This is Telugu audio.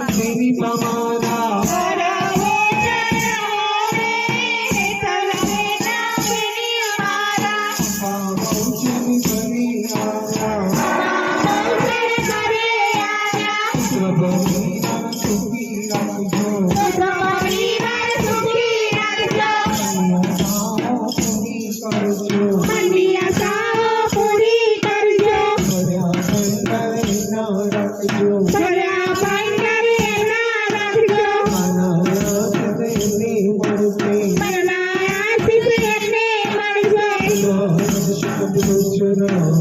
ధరి మమారా the